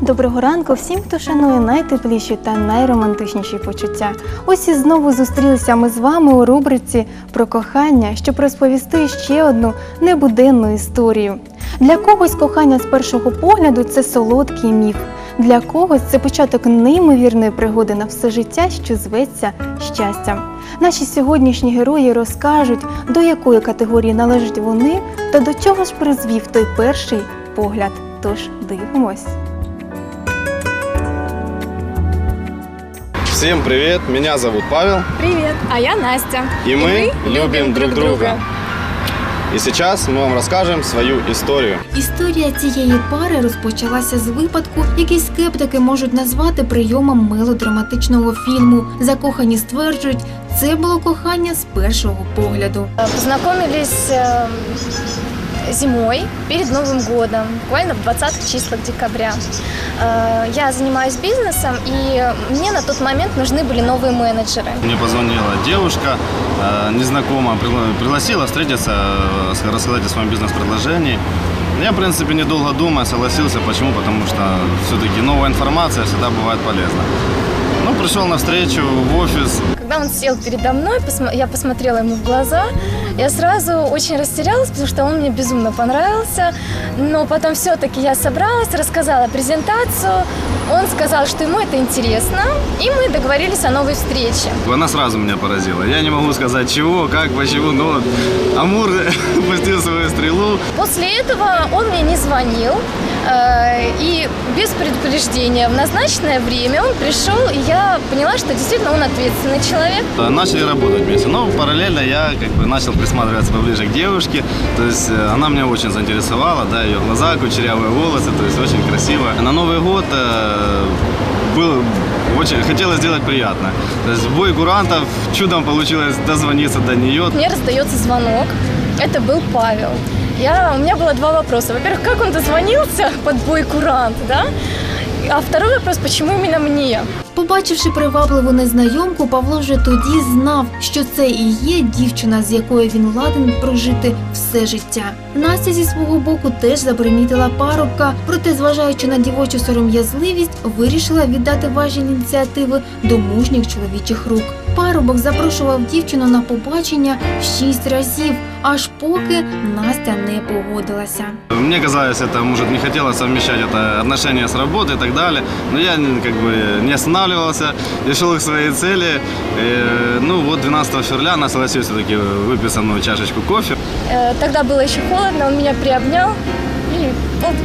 Доброго ранку всім, хто шанує найтепліші та найромантичніші почуття. Ось і знову зустрілися ми з вами у рубриці про кохання, щоб розповісти ще одну небуденну історію. Для когось кохання з першого погляду це солодкий міф. Для когось це початок неймовірної пригоди на все життя, що зветься щастям. Наші сьогоднішні герої розкажуть, до якої категорії належать вони та до чого ж призвів той перший погляд. Тож дивимось. Всем привет, меня зовут Павел, Привет, а я Настя. и мы любим друг друга. И сейчас мы вам расскажем свою историю. Історія цієї пари розпочалася з випадку, який скептики можуть назвати прийомом мелодраматичного фільму. Закохані стверджують, це було кохання з першого погляду. Познакомились э, зимой перед Новым годом, буквально в 20-х числах декабря. Э, Я занимаюсь бизнесом, и мне на тот момент нужны были новые менеджеры. Мне позвонила девушка, э, незнакомая, пригла- пригласила встретиться, э, рассказать о своем бизнес-предложении. Я, в принципе, недолго думая, согласился. Почему? Потому что все-таки новая информация всегда бывает полезна. Ну, пришел на встречу в офис, Когда он сел передо мной, я посмотрела ему в глаза, я сразу очень растерялась, потому что он мне безумно понравился. Но потом все-таки я собралась, рассказала презентацию. Он сказал, что ему это интересно, и мы договорились о новой встрече. Она сразу меня поразила. Я не могу сказать чего, как, почему, но Амур пустил свою стрелу. После этого он мне не звонил, э, и без предупреждения в назначенное время он пришел, и я поняла, что действительно он ответственный человек. Э, Начали работать вместе. Но параллельно я как бы начал присматриваться поближе к девушке. То есть э, она меня очень заинтересовала, да, ее глаза, кучерявые волосы, то есть очень красиво. На Новый год э, был очень хотелось сделать приятно. То есть бой курантов чудом получилось дозвониться до нее. Мне раздается звонок. Это был Павел. Я, у меня было два вопроса. Во-первых, как он дозвонился под бой курант, да? А второй вопрос, почему именно мне? Побачивши привабливу незнайомку, Павло вже тоді знав, що це і є дівчина, з якою він ладен прожити все життя. Настя зі свого боку теж запримітила парубка, проте, зважаючи на дівочу сором'язливість, вирішила віддати важіль ініціативи до мужніх чоловічих рук. Парубок запрошував дівчину на побачення шість разів, аж поки Настя не погодилася. Мне казалось, это, может, не хотела совмещать это отношения с работой и так далее. Но я н- как бы не останавливался и шел к своей цели. Э, ну вот 12 февраля она согласилась все-таки выпить со мной чашечку кофе. Э, Тогда было еще холодно, он меня приобнял и он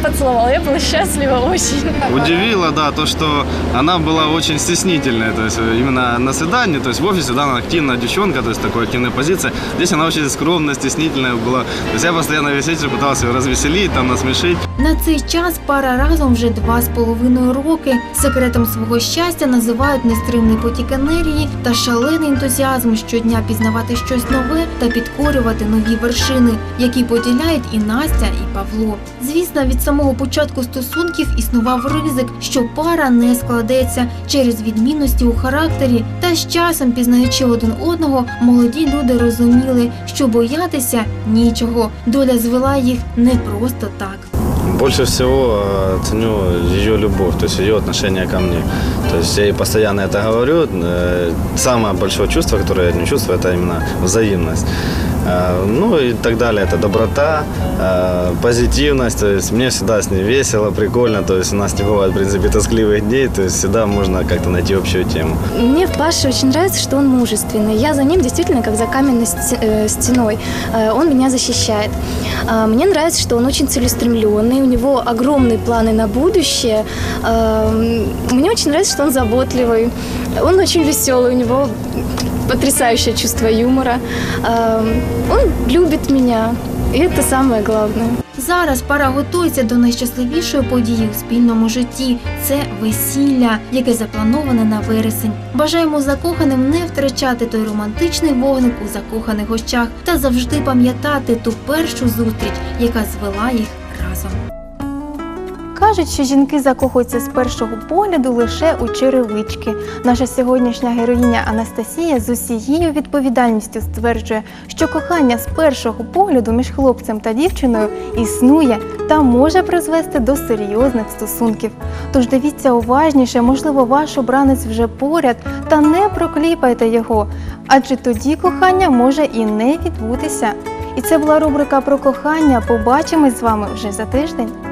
поцеловал. Я была счастлива очень. Удивило, да, то, что она была очень стеснительная, то есть э, именно на свидании, то есть в офисе, да, она активная девчонка, то есть такой активная позиция. Здесь она очень скромная, стеснительная была. То есть я постоянно весь вечер пытался ее развеселить, там, насмешить. На цей час пара разом вже два з половиною роки. Секретом свого щастя називають нестримний потік енергії та шалений ентузіазм щодня пізнавати щось нове та підкорювати нові вершини, які поділяють і Настя, і Павло. Звісно, від самого початку стосунків існував ризик, що пара не складеться через відмінності у характері. Та з часом, пізнаючи один одного, молоді люди розуміли, що боятися нічого. Доля звела їх не просто так. Больше всего э, ценю ее любовь, то есть ее отношение ко мне. То есть я ей постоянно это говорю. Э, Самое большое чувство, которое я от нее чувствую, это именно взаимность. Э, Ну и так далее. Это доброта, э, позитивность. То есть мне всегда с ней весело, прикольно. То есть у нас не бывает, в принципе, тоскливых дней. То есть всегда можно как-то найти общую тему. Мне в Паше очень нравится, что он мужественный. Я за ним действительно как за каменной э, стеной. Он меня защищает. Мне нравится, что он очень целеустремленный, у него огромные планы на будущее. Мне очень нравится, что он заботливый. Он очень веселый, у него потрясающее чувство юмора. Он любит меня, и это самое главное. Зараз пара готується до найщасливішої події у спільному житті. Це весілля, яке заплановане на вересень. Бажаємо закоханим не втрачати той романтичний вогник у закоханих очах та завжди пам'ятати ту першу зустріч, яка звела їх разом. Кажуть, що жінки закохуються з першого погляду лише у черевички. Наша сьогоднішня героїня Анастасія з усією відповідальністю стверджує, що кохання з першого погляду між хлопцем та дівчиною існує та може призвести до серйозних стосунків. Тож дивіться уважніше, можливо, ваш обранець вже поряд, та не прокліпайте його, адже тоді кохання може і не відбутися. І це була рубрика про кохання. Побачимось з вами вже за тиждень.